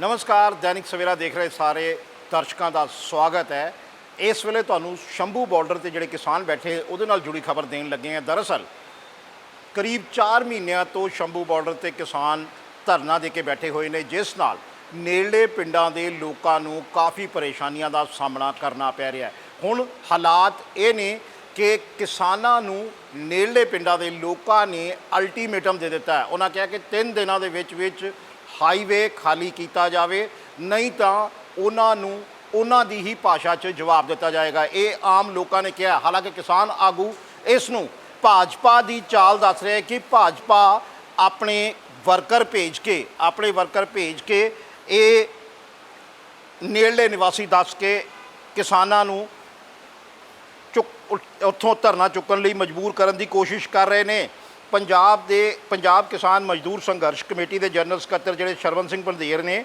ਨਮਸਕਾਰ, ਦੈਨਿਕ ਸਵੇਰਾ ਦੇਖ ਰਹੇ ਸਾਰੇ ਦਰਸ਼ਕਾਂ ਦਾ ਸਵਾਗਤ ਹੈ। ਇਸ ਵੇਲੇ ਤੁਹਾਨੂੰ ਸ਼ੰਭੂ ਬਾਰਡਰ ਤੇ ਜਿਹੜੇ ਕਿਸਾਨ ਬੈਠੇ, ਉਹਦੇ ਨਾਲ ਜੁੜੀ ਖਬਰ ਦੇਣ ਲੱਗੇ ਹਾਂ। ਦਰਅਸਲ, ਕਰੀਬ 4 ਮਹੀਨਿਆਂ ਤੋਂ ਸ਼ੰਭੂ ਬਾਰਡਰ ਤੇ ਕਿਸਾਨ ਧਰਨਾ ਦੇ ਕੇ ਬੈਠੇ ਹੋਏ ਨੇ, ਜਿਸ ਨਾਲ ਨੇੜਲੇ ਪਿੰਡਾਂ ਦੇ ਲੋਕਾਂ ਨੂੰ ਕਾਫੀ ਪਰੇਸ਼ਾਨੀਆਂ ਦਾ ਸਾਹਮਣਾ ਕਰਨਾ ਪੈ ਰਿਹਾ ਹੈ। ਹੁਣ ਹਾਲਾਤ ਇਹ ਨੇ ਕਿ ਕਿਸਾਨਾਂ ਨੂੰ ਨੇੜਲੇ ਪਿੰਡਾਂ ਦੇ ਲੋਕਾਂ ਨੇ ਅਲਟੀਮੇਟਮ ਦੇ ਦਿੱਤਾ ਹੈ। ਉਹਨਾਂ ਕਿਹਾ ਕਿ 3 ਦਿਨਾਂ ਦੇ ਵਿੱਚ ਵਿੱਚ ਹਾਈਵੇ ਖਾਲੀ ਕੀਤਾ ਜਾਵੇ, ਨਹੀਂ ਤਾਂ ਉਹਨਾਂ ਨੂੰ ਉਹਨਾਂ ਦੀ ਹੀ ਭਾਸ਼ਾ 'ਚ ਜਵਾਬ ਦਿੱਤਾ ਜਾਏਗਾ। ਇਹ ਆਮ ਲੋਕਾਂ ਨੇ ਕਿਹਾ। ਹਾਲਾਂਕਿ ਕਿਸਾਨ ਆਗੂ ਇਸ ਨੂੰ ਭਾਜਪਾ ਦੀ ਚਾਲ ਦੱਸ ਰਿਹਾ ਹੈ ਕਿ ਭਾਜਪਾ ਆਪਣੇ ਵਰਕਰ ਭੇਜ ਕੇ, ਆਪਣੇ ਵਰਕਰ ਭੇਜ ਕੇ ਇਹ ਨੇੜਲੇ ਨਿਵਾਸੀ ਦੱਸ ਕੇ ਕਿਸਾਨਾਂ ਨੂੰ ਚੁੱਕ ਉੱਥੋਂ ਧਰਨਾ ਚੁੱਕਣ ਲਈ ਮਜਬੂਰ ਕਰਨ ਦੀ ਕੋਸ਼ਿਸ਼ ਕਰ ਰਹੇ ਨੇ। ਪੰਜਾਬ ਦੇ ਪੰਜਾਬ ਕਿਸਾਨ ਮਜ਼ਦੂਰ ਸੰਘਰਸ਼ ਕਮੇਟੀ ਦੇ ਜਨਰਲ ਸਕੱਤਰ ਜਿਹੜੇ ਸ਼ਰਵਨ ਸਿੰਘ ਪੰਧੇਰ ਨੇ,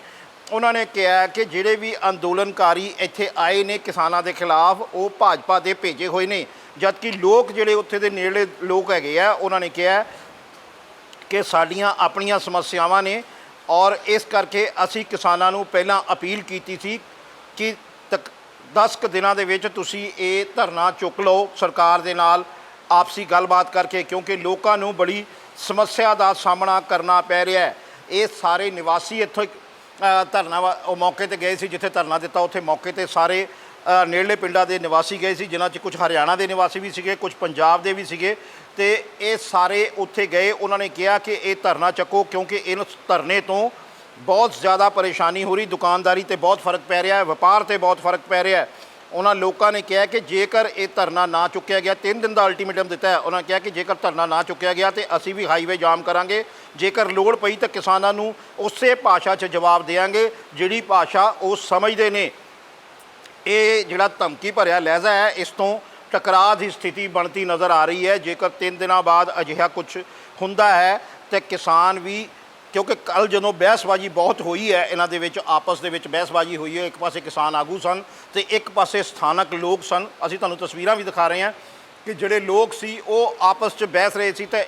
ਉਹਨਾਂ ਨੇ ਕਿਹਾ ਕਿ ਜਿਹੜੇ ਵੀ ਅੰਦੋਲਨਕਾਰੀ ਇੱਥੇ ਆਏ ਨੇ ਕਿਸਾਨਾਂ ਦੇ ਖਿਲਾਫ, ਉਹ ਭਾਜਪਾ ਦੇ ਭੇਜੇ ਹੋਏ ਨੇ। ਜਦਕਿ ਲੋਕ ਜਿਹੜੇ ਉੱਥੇ ਦੇ ਨੇੜੇ ਲੋਕ ਹੈਗੇ ਆ, ਉਹਨਾਂ ਨੇ ਕਿਹਾ ਕਿ ਸਾਡੀਆਂ ਆਪਣੀਆਂ ਸਮੱਸਿਆਵਾਂ ਨੇ ਔਰ ਇਸ ਕਰਕੇ ਅਸੀਂ ਕਿਸਾਨਾਂ ਨੂੰ ਪਹਿਲਾਂ ਅਪੀਲ ਕੀਤੀ ਸੀ ਕਿ ਤੱਕ 10 ਕੁ ਦਿਨਾਂ ਦੇ ਵਿੱਚ ਤੁਸੀਂ ਇਹ ਧਰਨਾ ਚੁੱਕ ਲਓ ਸਰਕਾਰ ਦੇ ਨਾਲ। ਆਪਸੀ ਗੱਲਬਾਤ ਕਰਕੇ ਕਿਉਂਕਿ ਲੋਕਾਂ ਨੂੰ ਬੜੀ ਸਮੱਸਿਆ ਦਾ ਸਾਹਮਣਾ ਕਰਨਾ ਪੈ ਰਿਹਾ ਹੈ। ਇਹ ਸਾਰੇ ਨਿਵਾਸੀ ਇੱਥੋਂ ਇੱਕ, ਧਰਨਾ ਵਾ- ਉਹ ਮੌਕੇ ਤੇ ਗਏ ਸੀ ਜਿੱਥੇ ਧਰਨਾ ਦਿੱਤਾ। ਉੱਥੇ ਮੌਕੇ ਤੇ ਸਾਰੇ ਨੇੜਲੇ ਪਿੰਡਾਂ ਦੇ ਨਿਵਾਸੀ ਗਏ ਸੀ ਜਿਨ੍ਹਾਂ 'ਚ ਕੁਝ ਹਰਿਆਣਾ ਦੇ ਨਿਵਾਸੀ ਵੀ ਸੀਗੇ ਕੁਝ ਪੰਜਾਬ ਦੇ ਵੀ ਸੀਗੇ। ਤੇ ਇਹ ਸਾਰੇ ਉੱਥੇ ਗਏ। ਉਹਨਾਂ ਨੇ ਕਿਹਾ ਕਿ ਇਹ ਧਰਨਾ ਚੱਕੋ ਕਿਉਂਕਿ ਇਸ ਧਰਨੇ ਤੋਂ ਬਹੁਤ ਜ਼ਿਆਦਾ ਪਰੇਸ਼ਾਨੀ ਹੋ ਰਹੀ। ਦੁਕਾਨਦਾਰੀ ਤੇ ਬਹੁਤ ਫ਼ਰਕ ਪੈ ਰਿਹਾ ਹੈ ਵਪਾਰ ਤੇ ਬਹੁਤ ਫ਼ਰਕ ਪੈ ਰਿਹਾ ਹੈ। ਉਹਨਾਂ ਲੋਕਾਂ ਨੇ ਕਿਹਾ ਕਿ ਜੇਕਰ ਇਹ ਧਰਨਾ ਨਾ ਚੁੱਕਿਆ ਗਿਆ 3 ਦਿਨ ਦਾ ਅਲਟੀਮੇਟਮ ਦਿੱਤਾ ਹੈ, ਉਹਨਾਂ ਕਿਹਾ ਕਿ ਜੇਕਰ ਧਰਨਾ ਨਾ ਚੁੱਕਿਆ ਗਿਆ ਤੇ ਅਸੀਂ ਵੀ ਹਾਈਵੇ ਜਾਮ ਕਰਾਂਗੇ। ਜੇਕਰ ਲੋੜ ਪਈ ਤਾਂ ਕਿਸਾਨਾਂ ਨੂੰ ਉਸੇ ਭਾਸ਼ਾ 'ਚ ਜਵਾਬ ਦੇਵਾਂਗੇ, ਜਿਹੜੀ ਭਾਸ਼ਾ ਉਹ ਸਮਝਦੇ ਨੇ। ਇਹ ਜਿਹੜਾ ਧਮਕੀ ਭਰਿਆ ਲਹਿਜ਼ਾ ਹੈ, ਇਸ ਤੋਂ ਟਕਰਾਅ ਦੀ ਸਥਿਤੀ ਬਣਦੀ ਨਜ਼ਰ ਆ ਰਹੀ ਹੈ। ਜੇਕਰ 3 ਦਿਨਾਂ ਬਾਅਦ ਅਜਿਹਾ ਕੁਝ ਹੁੰਦਾ ਹੈ, ਤੇ ਕਿਸਾਨ ਵੀ ਕਿਉਂਕਿ ਕੱਲ ਜਦੋਂ ਬਹਿਸਬਾਜ਼ੀ ਬਹੁਤ ਹੋਈ ਹੈ, ਇਹਨਾਂ ਦੇ ਵਿੱਚ ਆਪਸ ਦੇ ਵਿੱਚ ਬਹਿਸਬਾਜ਼ੀ ਹੋਈ ਹੈ, ਇੱਕ ਪਾਸੇ ਕਿਸਾਨ ਆਗੂ ਸਨ ਤੇ ਇੱਕ ਪਾਸੇ ਸਥਾਨਕ ਲੋਕ ਸਨ। ਅਸੀਂ ਤੁਹਾਨੂੰ ਤਸਵੀਰਾਂ ਵੀ ਦਿਖਾ ਰਹੇ ਹਾਂ ਕਿ ਜਿਹੜੇ ਲੋਕ ਸੀ, ਉਹ ਆਪਸ 'ਚ ਬਹਿਸ ਰਹੇ ਸੀ ਤੇ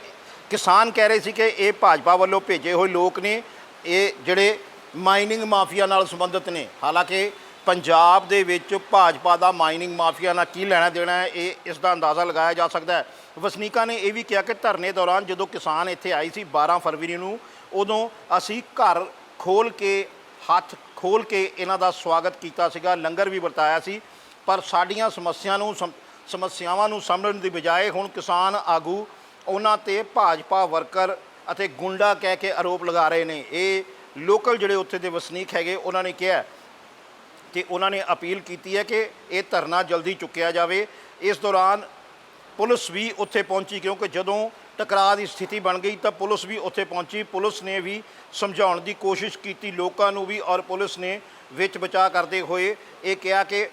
ਕਿਸਾਨ ਕਹਿ ਰਹੇ ਸੀ ਕਿ ਇਹ ਭਾਜਪਾ ਵੱਲੋਂ ਭੇਜੇ ਹੋਏ ਲੋਕ ਨੇ, ਇਹ ਜਿਹੜੇ ਮਾਈਨਿੰਗ ਮਾਫੀਆ ਨਾਲ ਸੰਬੰਧਿਤ ਨੇ। ਹਾਲਾਂਕਿ ਪੰਜਾਬ ਦੇ ਵਿੱਚ ਭਾਜਪਾ ਦਾ ਮਾਈਨਿੰਗ ਮਾਫੀਆ ਨਾਲ ਕੀ ਲੈਣਾ ਦੇਣਾ ਹੈ, ਇਹ ਇਸ ਦਾ ਅੰਦਾਜ਼ਾ ਲਗਾਇਆ ਜਾ ਸਕਦਾ ਹੈ। ਵਸਨੀਕਾਂ ਨੇ ਇਹ ਵੀ ਕਿਹਾ ਕਿ ਧਰਨੇ ਦੌਰਾਨ ਜਦੋਂ ਕਿਸਾਨ ਇੱਥੇ ਆਈ ਸੀ 12 ਫਰਵਰੀ ਨੂੰ, ਉਦੋਂ ਅਸੀਂ ਘਰ ਖੋਲ ਕੇ, ਹੱਥ ਖੋਲ ਕੇ ਇਹਨਾਂ ਦਾ ਸਵਾਗਤ ਕੀਤਾ ਸੀਗਾ, ਲੰਗਰ ਵੀ ਵਰਤਾਇਆ ਸੀ। ਪਰ ਸਾਡੀਆਂ ਸਮੱਸਿਆ ਨੂੰ ਸਮੱਸਿਆਵਾਂ ਨੂੰ ਸਮਝਣ ਦੀ ਬਜਾਏ ਹੁਣ ਕਿਸਾਨ ਆਗੂ ਉਹਨਾਂ ਤੇ ਭਾਜਪਾ ਵਰਕਰ ਅਤੇ ਗੁੰਡਾ ਕਹਿ ਕੇ ਆਰੋਪ ਲਗਾ ਰਹੇ ਨੇ। ਇਹ ਲੋਕਲ ਜਿਹੜੇ ਉੱਥੇ ਦੇ ਵਸਨੀਕ ਹੈਗੇ, ਉਹਨਾਂ ਨੇ ਕਿਹਾ ਕਿ ਉਹਨਾਂ ਨੇ ਅਪੀਲ ਕੀਤੀ ਹੈ ਕਿ ਇਹ ਧਰਨਾ ਜਲਦੀ ਚੁੱਕਿਆ ਜਾਵੇ। ਇਸ ਦੌਰਾਨ ਪੁਲਿਸ ਵੀ ਉੱਥੇ ਪਹੁੰਚੀ ਕਿਉਂਕਿ ਜਦੋਂ ਟਕਰਾਅ ਦੀ ਸਥਿਤੀ ਬਣ ਗਈ ਤਾਂ ਪੁਲਿਸ ਵੀ ਉੱਥੇ ਪਹੁੰਚੀ। ਪੁਲਿਸ ਨੇ ਵੀ ਸਮਝਾਉਣ ਦੀ ਕੋਸ਼ਿਸ਼ ਕੀਤੀ ਲੋਕਾਂ ਨੂੰ ਵੀ ਔਰ ਪੁਲਿਸ ਨੇ ਵਿੱਚ ਬਚਾਅ ਕਰਦੇ ਹੋਏ ਇਹ ਕਿਹਾ ਕਿ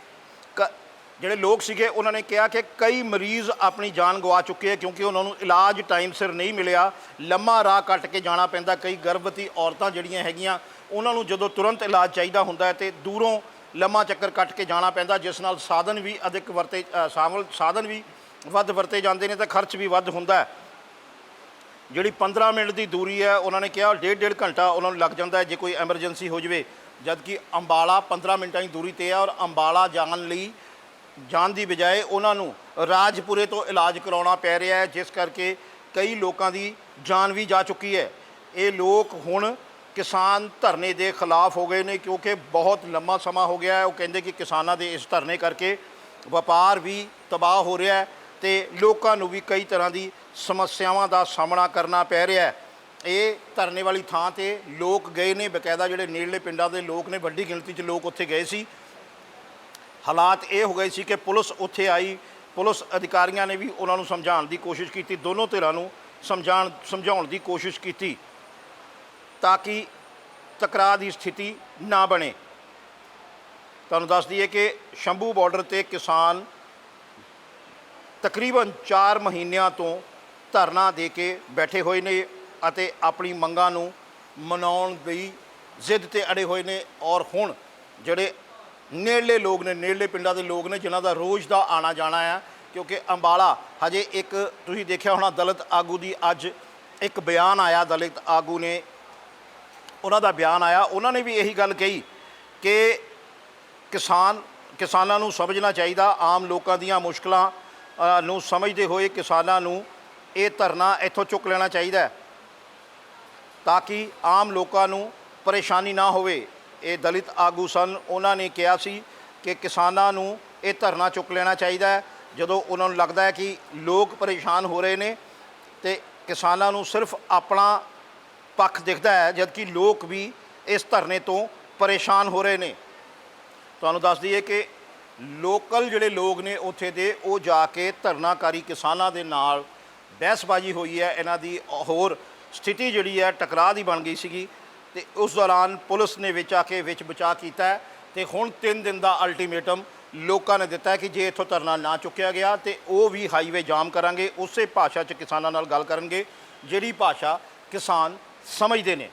ਕ- ਜਿਹੜੇ ਲੋਕ ਸੀਗੇ ਉਹਨਾਂ ਨੇ ਕਿਹਾ ਕਿ ਕਈ ਮਰੀਜ਼ ਆਪਣੀ ਜਾਨ ਗਵਾ ਚੁੱਕੇ ਆ ਕਿਉਂਕਿ ਉਹਨਾਂ ਨੂੰ ਇਲਾਜ ਟਾਈਮ ਸਿਰ ਨਹੀਂ ਮਿਲਿਆ। ਲੰਮਾ ਰਾਹ ਕੱਟ ਕੇ ਜਾਣਾ ਪੈਂਦਾ। ਕਈ ਗਰਭਵਤੀ ਔਰਤਾਂ ਜਿਹੜੀਆਂ ਹੈਗੀਆਂ, ਉਹਨਾਂ ਨੂੰ ਜਦੋਂ ਤੁਰੰਤ ਇਲਾਜ ਚਾਹੀਦਾ ਹੁੰਦਾ ਹੈ ਤੇ ਦੂਰੋਂ ਲੰਮਾ ਚੱਕਰ ਕੱਟ ਕੇ ਜਾਣਾ ਪੈਂਦਾ ਜਿਸ ਨਾਲ ਸਾਧਨ ਵੀ ਅਧਿਕ ਵਰਤੇ ਅ, ਸਾਵਲ ਸਾਧਨ ਵੀ ਵੱਧ ਵਰਤੇ ਜਾਂਦੇ ਨੇ ਤਾਂ ਖਰਚ ਵੀ ਵੱਧ ਹੁੰਦਾ ਹੈ। ਜਿਹੜੀ 15 ਮਿੰਟ ਦੀ ਦੂਰੀ ਹੈ ਉਹਨਾਂ ਨੇ ਕਿਹਾ ਡੇਢ ਡੇਢ ਘੰਟਾ ਉਹਨਾਂ ਨੂੰ ਲੱਗ ਜਾਂਦਾ ਹੈ ਜੇ ਕੋਈ ਐਮਰਜੈਂਸੀ ਹੋ ਜਵੇ। ਜਦਕਿ ਅੰਬਾਲਾ 15 ਮਿੰਟਾਂ ਦੀ ਦੂਰੀ ਤੇ ਹੈ ਔਰ ਅੰਬਾਲਾ ਜਾਣ ਲਈ ਜਾਣ ਦੀ ਬਜਾਏ ਉਹਨਾਂ ਨੂੰ ਰਾਜਪੁਰੇ ਤੋਂ ਇਲਾਜ ਕਰਾਉਣਾ ਪੈ ਰਿਹਾ ਹੈ ਜਿਸ ਕਰਕੇ ਕਈ ਲੋਕਾਂ ਦੀ ਜਾਨ ਵੀ ਜਾ ਚੁੱਕੀ ਹੈ। ਇਹ ਲੋਕ ਹੁਣ ਕਿਸਾਨ ਧਰਨੇ ਦੇ ਖਿਲਾਫ ਹੋ ਗਏ ਨੇ ਕਿਉਂਕਿ ਬਹੁਤ ਲੰਮਾ ਸਮਾਂ ਹੋ ਗਿਆ ਹੈ। ਉਹ ਕਹਿੰਦੇ ਕਿ ਕਿਸਾਨਾਂ ਦੇ ਇਸ ਧਰਨੇ ਕਰਕੇ ਵਪਾਰ ਵੀ ਤਬਾਹ ਹੋ ਰਿਹਾ ਹੈ ਤੇ ਲੋਕਾਂ ਨੂੰ ਵੀ ਕਈ ਤਰ੍ਹਾਂ ਦੀ ਸਮੱਸਿਆਵਾਂ ਦਾ ਸਾਹਮਣਾ ਕਰਨਾ ਪੈ ਰਿਹਾ ਹੈ। ਇਹ ਧਰਨੇ ਵਾਲੀ ਥਾਂ ਤੇ ਲੋਕ ਗਏ ਨੇ, ਬਕਾਇਦਾ ਜਿਹੜੇ ਨੇੜਲੇ ਪਿੰਡਾਂ ਦੇ ਲੋਕ ਨੇ, ਵੱਡੀ ਗਿਣਤੀ 'ਚ ਲੋਕ ਉੱਥੇ ਗਏ ਸੀ। ਹਾਲਾਤ ਇਹ ਹੋ ਗਏ ਸੀ ਕਿ ਪੁਲਿਸ ਉੱਥੇ ਆਈ, ਪੁਲਿਸ ਅਧਿਕਾਰੀਆਂ ਨੇ ਵੀ ਉਹਨਾਂ ਨੂੰ ਸਮਝਾਉਣ ਦੀ ਕੋਸ਼ਿਸ਼ ਕੀਤੀ, ਦੋਨੋਂ ਧਿਰਾਂ ਨੂੰ ਸਮਝਾਉਣ ਸਮਝਾਉਣ ਦੀ ਕੋਸ਼ਿਸ਼ ਕੀਤੀ। ਤਾਂ ਕਿ ਟਕਰਾਅ ਦੀ ਸਥਿਤੀ ਨਾ ਬਣੇ। ਤੁਹਾਨੂੰ ਦੱਸ ਦਈਏ ਕਿ ਸ਼ੰਭੂ ਬਾਰਡਰ ਤੇ ਕਿਸਾਨ ਤਕਰੀਬਨ 4 ਮਹੀਨਿਆਂ ਤੋਂ ਧਰਨਾ ਦੇ ਕੇ ਬੈਠੇ ਹੋਏ ਨੇ ਅਤੇ ਆਪਣੀ ਮੰਗਾਂ ਨੂੰ ਮਨਾਉਣ ਦੀ ਜ਼ਿੱਦ ਤੇ ਅੜੇ ਹੋਏ ਨੇ ਔਰ ਹੁਣ ਜਿਹੜੇ ਨੇੜਲੇ ਲੋਕ ਨੇ, ਨੇੜਲੇ ਪਿੰਡਾਂ ਦੇ ਲੋਕ ਨੇ, ਜਿਨ੍ਹਾਂ ਦਾ ਰੋਜ਼ ਦਾ ਆਣਾ ਜਾਣਾ ਆ, ਕਿਉਂਕਿ ਅੰਬਾਲਾ ਹਜੇ ਇੱਕ ਤੁਸੀਂ ਦੇਖਿਆ ਹੋਣਾ ਦਲਿਤ ਆਗੂ ਦੀ ਅੱਜ ਇੱਕ ਬਿਆਨ ਆਇਆ, ਦਲਿਤ ਆਗੂ ਨੇ ਉਹਨਾਂ ਦਾ ਬਿਆਨ ਆਇਆ, ਉਹਨਾਂ ਨੇ ਵੀ ਇਹੀ ਗੱਲ ਕਹੀ ਕਿ ਕਿਸਾਨ ਕਿਸਾਨਾਂ ਨੂੰ ਸਮਝਣਾ ਚਾਹੀਦਾ, ਆਮ ਲੋਕਾਂ ਦੀਆਂ ਮੁਸ਼ਕਲਾਂ ਨੂੰ ਸਮਝਦੇ ਹੋਏ ਕਿਸਾਨਾਂ ਨੂੰ ਇਹ ਧਰਨਾ ਇੱਥੋਂ ਚੁੱਕ ਲੈਣਾ ਚਾਹੀਦਾ ਤਾਂ ਕਿ ਆਮ ਲੋਕਾਂ ਨੂੰ ਪਰੇਸ਼ਾਨੀ ਨਾ ਹੋਵੇ। ਇਹ ਦਲਿਤ ਆਗੂ ਸਨ, ਉਹਨਾਂ ਨੇ ਕਿਹਾ ਸੀ ਕਿ ਕਿਸਾਨਾਂ ਨੂੰ ਇਹ ਧਰਨਾ ਚੁੱਕ ਲੈਣਾ ਚਾਹੀਦਾ ਹੈ। ਜਦੋਂ ਉਹਨਾਂ ਨੂੰ ਲੱਗਦਾ ਹੈ ਕਿ ਲੋਕ ਪਰੇਸ਼ਾਨ ਹੋ ਰਹੇ ਨੇ ਤੇ ਕਿਸਾਨਾਂ ਨੂੰ ਸਿਰਫ ਆਪਣਾ ਪੱਖ ਦਿਖਦਾ ਹੈ, ਜਦਕਿ ਲੋਕ ਵੀ ਇਸ ਧਰਨੇ ਤੋਂ ਪਰੇਸ਼ਾਨ ਹੋ ਰਹੇ ਨੇ। ਤੁਹਾਨੂੰ ਦੱਸ ਦਈਏ ਕਿ ਲੋਕਲ ਜਿਹੜੇ ਲੋਕ ਨੇ ਉੱਥੇ ਦੇ, ਉਹ ਜਾ ਕੇ ਧਰਨਾਕਾਰੀ ਕਿਸਾਨਾਂ ਦੇ ਨਾਲ ਬਹਿਸਬਾਜ਼ੀ ਹੋਈ ਹੈ। ਇਹਨਾਂ ਦੀ ਹੋਰ ਸਥਿਤੀ ਜਿਹੜੀ ਹੈ, ਟਕਰਾਅ ਦੀ ਬਣ ਗਈ ਸੀਗੀ ਤੇ ਉਸ ਦੌਰਾਨ ਪੁਲਿਸ ਨੇ ਵਿੱਚ ਆ ਕੇ ਵਿੱਚ ਬਚਾ ਕੀਤਾ ਹੈ ਤੇ ਹੁਣ 3 ਦਿਨ ਦਾ ਅਲਟੀਮੇਟਮ ਲੋਕਾਂ ਨੇ ਦਿੱਤਾ ਕਿ ਜੇ ਇੱਥੋਂ ਧਰਨਾ ਨਾ ਚੁੱਕਿਆ ਗਿਆ ਤੇ ਉਹ ਵੀ ਹਾਈਵੇ ਜਾਮ ਕਰਾਂਗੇ। ਉਸੇ ਭਾਸ਼ਾ 'ਚ ਕਿਸਾਨਾਂ ਨਾਲ ਗੱਲ ਕਰਨਗੇ, ਜਿਹੜੀ ਭਾਸ਼ਾ ਕਿਸਾਨ ਸਮਝਦੇ ਨੇ।